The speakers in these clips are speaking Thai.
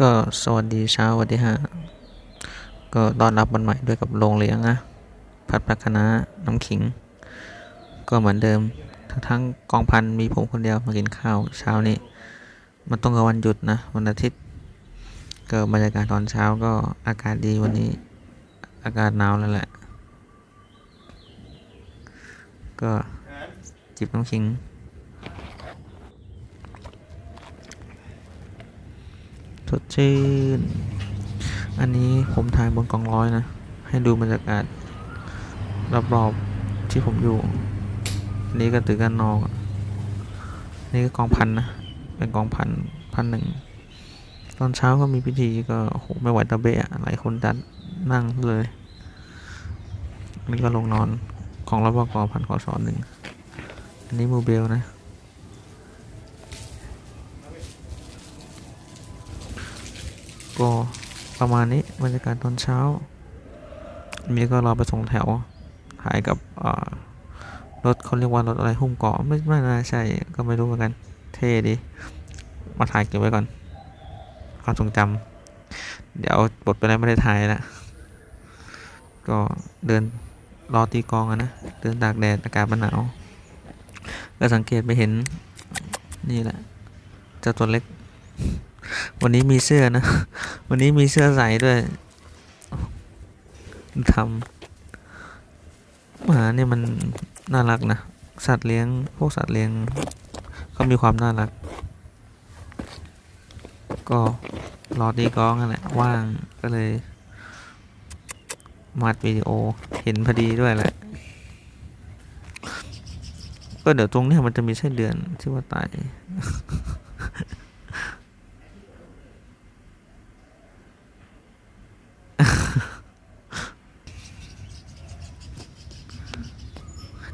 ก็สวัสดีเช้าสวัสดีฮะก็ต้อนรับวันใหม่ด้วยกับโรงเลี้ยงนะผัดผักคะน้าน้ำขิง ก็เหมือนเดิม ทั้งทั้งกองพันมีผมคนเดียวมากินข้าวเช้านี้ มันต้องกับวันหยุดนะ วันอาทิตย์ ก็บรรยากาศตอนเช้าก็อากาศดีวันนี้ อากาศหนาวแล้วแหละ ก็จิบน้ำขิง สด ชื่น อันนี้ผมถ่ายบนกองร้อยนะ ให้ดูบรรยากาศรอบๆที่ผมอยู่นนี้ก็ตึกกันนอกนนี่ก็กองพันนะ เป็นกองพันพันหนึ่ง ตอนเช้าก็มีพิธีก็โหไม่ไหวตะเบะหลายคนจัดนั่งเลยนนี้ก็ลงนอนของรบกพันขอสอนหนึ่ง อันนี้โมเบลนะ ก็ประมาณนี้บรรยากาศตอนเช้า มีก็รอไปส่งแถวถ่ายกับรถเขาเรียกว่ารถอะไรหุ้มเกาะไม่ไม่น่าใช่ก็ไม่รู้เหมือนกัน เท่ดี มาถ่ายเก็บไว้ก่อนความทรงจำเดี๋ยวบทไปแล้วไม่ได้ถ่ายละก็เดินรอตีกองนะเดินตากแดดอากาศมันหนาวก็สังเกตไปเห็นนี่แหละเจ้าตัวเล็ก วันนี้มีเสื้อนะ วันนี้มีเสื้อใส่ด้วยทำหมาเนี่ยมันน่ารักนะ สัตว์เลี้ยง พวกสัตว์เลี้ยงเขามีความน่ารัก ก็รอตีกลองนั่นแหละ ว่างก็เลยมาดวิดีโอเห็นพอดีด้วยแหละ ก็เดี๋ยวตรงนี้มันจะมีไส้เดือนที่ว่าตาย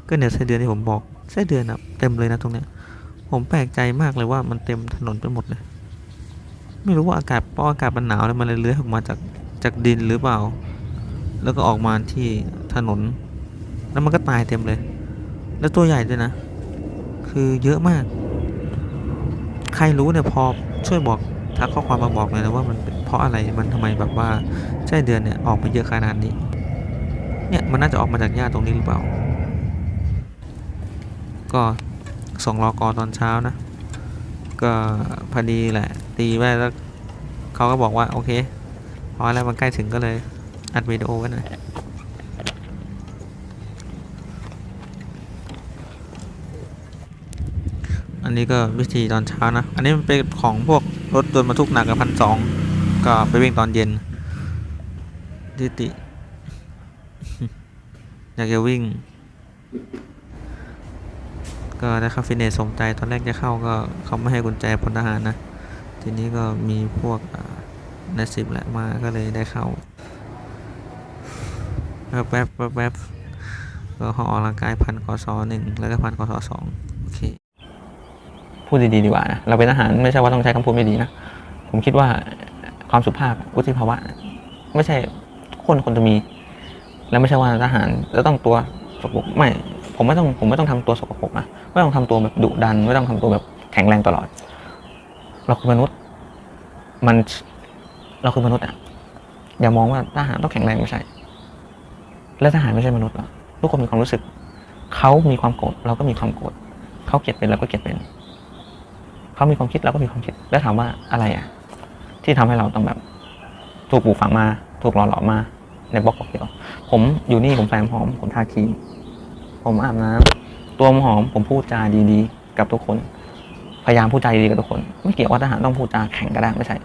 ก็เนี่ยไส้เดือนที่ผมบอกไส้เดือนอะเต็มเลยนะตรงเนี้ย ผมแปลกใจมากเลยว่ามันเต็มถนนไปหมดเลย ไม่รู้ว่าอากาศเพราะอากาศมันหนาวแล้วมันเลยเลื้อยออกมาจากจากดินหรือเปล่า แล้วก็ออกมาที่ถนน แล้วมันก็ตายเต็มเลย แล้วตัวใหญ่ด้วยนะ คือเยอะมาก ใครรู้เนี่ยพอช่วยบอกทักข้อความมาบอกเลยนะว่ามันเป็นเพราะอะไรมันทำไมแบบว่าไส้เดือนเนี่ยออกมาเยอะขนาดนี้ เนี่ยมันน่าจะออกมาจากหญ้าตรงนี้หรือเปล่า ก็ส่งรอกอตอนเช้านะ ก็พอดีแหละ ตีไว้แล้วเขาก็บอกว่าโอเคพอแล้วมันใกล้ถึงก็เลยอัดวิดีโอไว้หน่อยอันนี้ก็วิธีตอนเช้านะ อันนี้มันเป็นของพวกรถตัวนบรรทุกหนักกับพันสองก็ไปวิ่งตอนเย็นดิติ อยากจะวิ่ง ก็ได้คาฟิเนตสมใจตอนแรกจะเข้าก็เขาไม่ให้กุญแจพลทหารนะ ทีนี้ก็มีพวกในสิบแหละมาก็เลยได้เข้าแป๊บแป๊บแป๊บแป๊บก็ห้องออกกำลังกายพันกศหนึ่งแล้วก็พันกศสองโอเคพูดดีๆดีกว่านะเราเป็นทหารไม่ใช่ว่าต้องใช้คำพูดไม่ดีนะผมคิดว่าความสุภาพวุฒิภาวะ ไม่ใช่คนคนจะมี แล้วไม่ใช่ว่าทหารจะต้องตัวสกปรกไม่ ผมไม่ต้องผมไม่ต้องทำตัวสกปรกนะไม่ต้องทำตัวแบบดุดัน ไม่ต้องทำตัวแบบแข็งแรงตลอด เราคือมนุษย์ มันเราคือมนุษย์อะอย่ามองว่าทหารต้องแข็งแรงไม่ใช่ และทหารไม่ใช่มนุษย์หรอกทุกคนมีความรู้สึก เขามีความโกรธเราก็มีความโกรธเขาเกลียดเป็นเราก็เกลียดเป็น เขามีความคิดเราก็มีความคิด แล้วถามว่าอะไรอะ ที่ทำให้เราต้องแบบ ถูกปลูกฝังมา ถูกหล่อหลอมมาในบล็อกบอกเดียว ผมอยู่นี่ผมแฟมหอมผมทาครีม ผมอาบน้ำตัวหอมผมพูดจาดีๆ กับทุกคน พยายามพูดจาดีๆกับทุกคน ไม่เกี่ยวว่าทหารต้องพูดจาแข็งกระด้างไม่ใช่